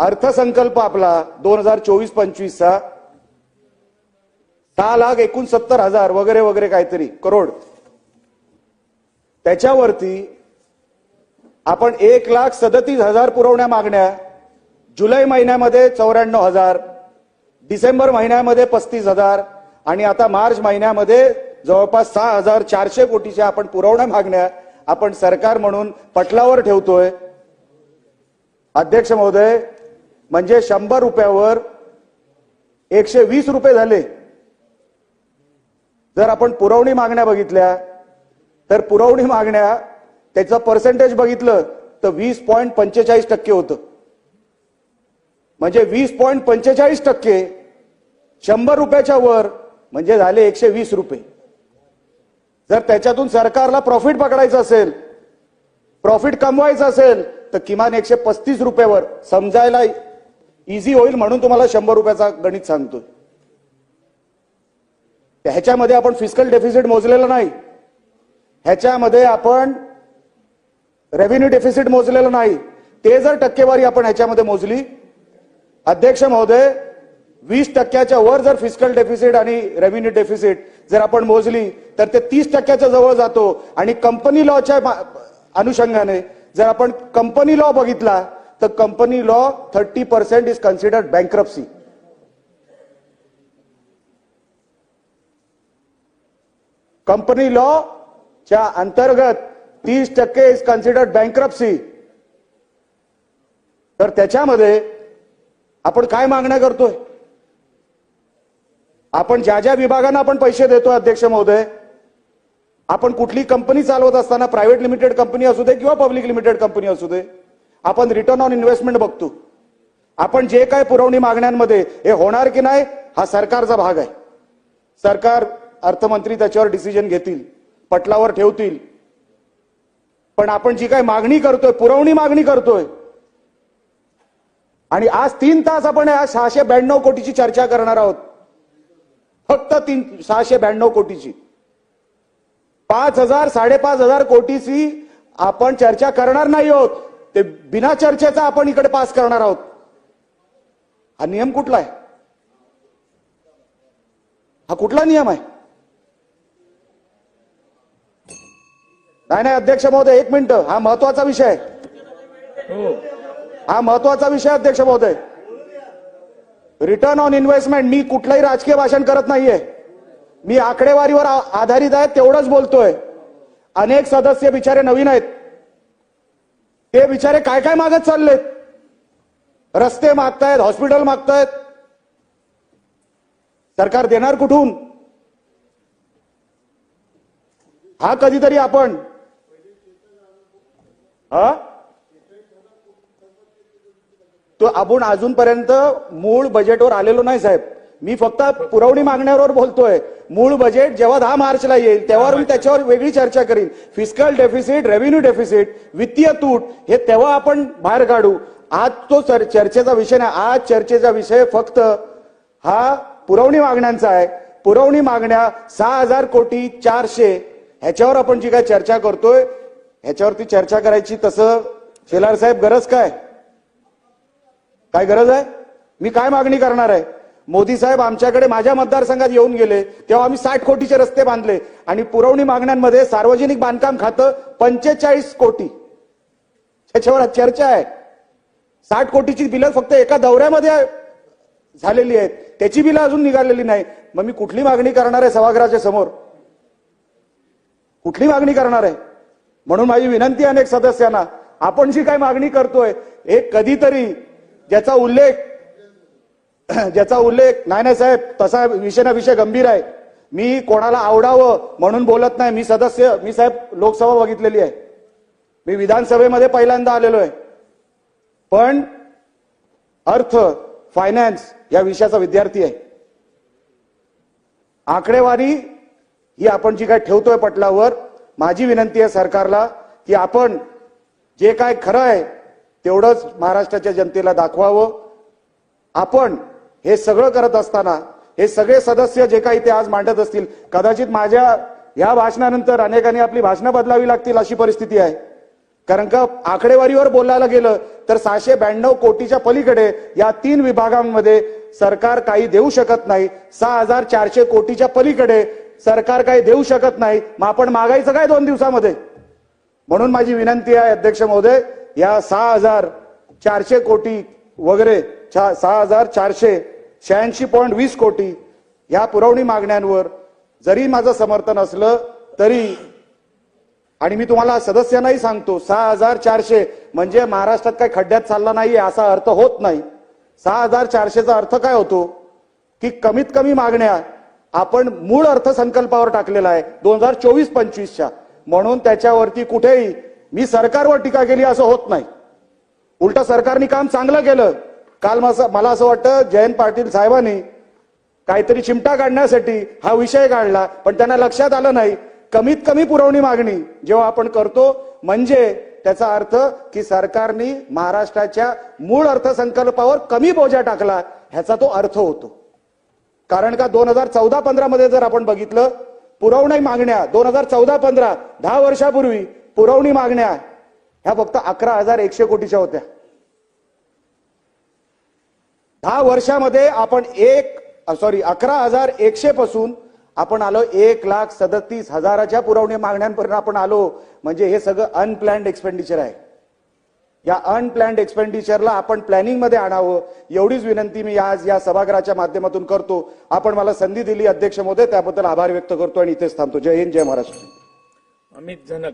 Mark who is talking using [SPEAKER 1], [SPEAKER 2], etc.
[SPEAKER 1] अर्थसंकल्प आपला दोन हजार चोवीस पंचवीसचा. सहा लाख एकोणसत्तर हजार वगैरे वगैरे काहीतरी करोड. त्याच्यावरती आपण एक लाख सदतीस हजार पुरवण्या मागण्या. जुलै महिन्यामध्ये चौऱ्याण्णव हजार डिसेंबर महिन्यामध्ये पस्तीस हजार आणि आता मार्च महिन्यामध्ये जवळपास सहा हजार चारशे कोटीच्या आपण पुरवण्या मागण्या आपण सरकार म्हणून पटलावर ठेवतोय. अध्यक्ष महोदय म्हणजे शंभर रुपयावर एकशे वीस रुपये झाले. जर आपण पुरवणी मागण्या बघितल्या तर पुरवणी मागण्या त्याचं पर्सेंटेज बघितलं तर वीस पॉईंट पंचेचाळीस टक्के होतं. म्हणजे वीस पॉईंट पंचेचाळीस टक्के शंभर रुपयाच्या वर म्हणजे झाले एकशे वीस रुपये. जर त्याच्यातून सरकारला प्रॉफिट पकडायचं असेल प्रॉफिट कमवायचं असेल तर किमान एकशे पस्तीस रुपयावर समजायला इझी होईल म्हणून तुम्हाला शंभर रुपयाचा गणित सांगतोय. ह्याच्यामध्ये आपण फिजिकल डेफिसिट मोजलेलं नाही. ह्याच्यामध्ये आपण रेव्हेन्यू डेफिसिट मोजलेलं नाही. ते जर टक्केवारी आपण ह्याच्यामध्ये मोजली अध्यक्ष महोदय वीस टक्क्याच्या वर जर फिजिकल डेफिसिट आणि रेव्हेन्यू डेफिसिट जर आपण मोजली तर ते तीस टक्क्याच्या जवळ जातो. आणि कंपनी लॉच्या अनुषंगाने जर आपण कंपनी लॉ बघितला तर company law thirty percent is considered bankruptcy company law च्या अंतर्गत तीस टक्के इज कन्सिडर्ड बँक्रप्सी तर त्याच्यामध्ये आपण काय मागण्या करतोय? आपण ज्या ज्या विभागांना आपण पैसे देतोय अध्यक्ष महोदय आपण कुठली कंपनी चालवत असताना प्रायव्हेट लिमिटेड कंपनी असू दे किंवा पब्लिक लिमिटेड कंपनी असू दे आपण रिटर्न ऑन इन्व्हेस्टमेंट बघतो. आपण जे काय पुरवणी मागण्यांमध्ये हे होणार की नाही हा सरकारचा भाग आहे. सरकार अर्थमंत्री त्याच्यावर डिसिजन घेतील पटलावर ठेवतील. पण आपण जी काय मागणी करतोय पुरवणी मागणी करतोय आणि आज तीन तास आपण या सहाशे ब्याण्णव कोटीची चर्चा करणार आहोत. फक्त तीन सहाशे ब्याण्णव कोटीची. पाच हजार साडेपाच हजार कोटीची आपण चर्चा करणार नाही आहोत. ते बिना चर्चेचा आपण इकडे पास करणार आहोत. हा नियम कुठला आहे? हा कुठला नियम आहे? नाही नाही अध्यक्ष महोदय एक मिनिट. हा महत्त्वाचा विषय आहे. हा महत्त्वाचा विषय अध्यक्ष महोदय. रिटर्न ऑन इन्व्हेस्टमेंट मी कुठलंही राजकीय भाषण करत नाहीये. मी आकडेवारीवर आधारित आहे तेवढंच बोलतोय. अनेक सदस्य बिचारे नवीन आहेत. ते बिचारे काय काय मागत चाललेत? रस्ते मागतायत हॉस्पिटल मागतायत. सरकार देणार कुठून? हा कधीतरी आपण. हा? तो आपण अजूनपर्यंत मूळ बजेटवर आलेलो नाही साहेब. मी फक्त पुरवणी मागण्यावर बोलतोय. मूळ बजेट जेव्हा दहा मार्चला येईल तेव्हा मी त्याच्यावर वेगळी चर्चा करीन. फिजिकल डेफिसिट रेव्हेन्यू डेफिसिट वित्तीय तूट हे तेव्हा आपण बाहेर काढू. आज तो चर- चर्चेचा विषय नाही. आज चर्चेचा विषय फक्त हा पुरवणी मागण्यांचा आहे. पुरवणी मागण्या सहा हजार कोटी चारशे. ह्याच्यावर आपण जी काय चर्चा करतोय ह्याच्यावरती चर्चा करायची तसं शेलार साहेब गरज काय? काय गरज आहे? मी काय मागणी करणार आहे? मोदी साहेब आमच्याकडे माझ्या मतदारसंघात येऊन गेले तेव्हा आम्ही साठ कोटीचे रस्ते बांधले आणि पुरवणी मागण्यांमध्ये सार्वजनिक बांधकाम खातं पंचेचाळीस कोटी. त्याच्यावर चर्चा आहे. साठ कोटीची बिलं फक्त एका दौऱ्यामध्ये झालेली आहेत. त्याची बिलं अजून निघालेली नाही. मग मी कुठली मागणी करणार आहे सभागृहाच्या समोर? कुठली मागणी करणार आहे? म्हणून माझी विनंती अनेक सदस्यांना आपण जी काय मागणी करतोय हे कधीतरी ज्याचा उल्लेख ज्याचा उल्लेख नाही नाही साहेब तसा विषय ना विषय गंभीर आहे. मी कोणाला आवडावं म्हणून बोलत नाही. मी सदस्य मी साहेब लोकसभा बघितलेली आहे. मी विधानसभेमध्ये पहिल्यांदा आलेलो आहे. पण अर्थ फायनान्स या विषयाचा विद्यार्थी आहे. आकडेवारी ही आपण जी काय ठेवतोय पटलावर माझी विनंती आहे सरकारला की आपण जे काय खरं आहे तेवढंच महाराष्ट्राच्या जनतेला दाखवावं. आपण हे सगळं करत असताना हे सगळे सदस्य जे काही ते आज मांडत असतील कदाचित माझ्या या भाषणानंतर अनेकांनी आपली भाषणं बदलावी लागतील अशी परिस्थिती आहे. कारण का आकडेवारीवर बोलायला गेलं तर सहाशे ब्याण्णव कोटीच्या पलीकडे या तीन विभागांमध्ये सरकार काही देऊ शकत नाही. सहा हजार चारशे कोटीच्या पलीकडे सरकार काही देऊ शकत नाही. मग आपण मागायचं काय दोन दिवसामध्ये? म्हणून माझी विनंती आहे अध्यक्ष महोदय या सहा हजार चारशे कोटी वगैरे सहा हजार चारशे शहाऐंशी पॉईंट वीस कोटी या पुरवणी मागण्यांवर जरी माझं समर्थन असलं तरी आणि मी तुम्हाला सदस्यांनाही सांगतो सहा हजार चारशे म्हणजे महाराष्ट्रात काही खड्ड्यात चालला नाही असा अर्थ होत नाही. सहा हजार चारशेचा अर्थ काय होतो? की कमीत कमी मागण्या आपण मूळ अर्थसंकल्पावर टाकलेला आहे दोन हजार चोवीस पंचवीसच्या. म्हणून त्याच्यावरती कुठेही मी सरकारवर टीका केली असं होत नाही. उलट सरकारने काम चांगलं केलं काल मला असं वाटतं जयंत पाटील साहेबांनी काहीतरी चिमटा काढण्यासाठी हा विषय काढला पण त्यांना लक्षात आलं नाही. कमीत कमी पुरवणी मागणी जेव्हा आपण करतो म्हणजे त्याचा अर्थ की सरकारने महाराष्ट्राच्या मूळ अर्थसंकल्पावर कमी बोजा टाकला ह्याचा तो अर्थ होतो. कारण का दोन हजार चौदा पंधरा मध्ये जर आपण बघितलं पुरवणी मागण्या दोन हजार चौदा पंधरा दहा वर्षापूर्वी पुरवणी मागण्या ह्या फक्त अकरा हजार एकशे कोटीच्या होत्या. दहा वर्षामध्ये आपण एक सॉरी अकरा हजार एकशे पासून आपण आलो एक लाख सदतीस हजाराच्या पुरवणी मागण्यांपर्यंत आपण आलो. म्हणजे हे सगळं अनप्लॅन्ड एक्सपेंडिचर आहे. या अनप्लॅन्ड एक्सपेंडिचरला आपण प्लॅनिंगमध्ये आणावं. एवढीच विनंती मी आज या सभागृहाच्या माध्यमातून करतो. आपण मला संधी दिली अध्यक्ष मोदय त्याबद्दल आभार व्यक्त करतो आणि इथेच थांबतो. जय हिंद जय महाराष्ट्र.
[SPEAKER 2] अमित जनक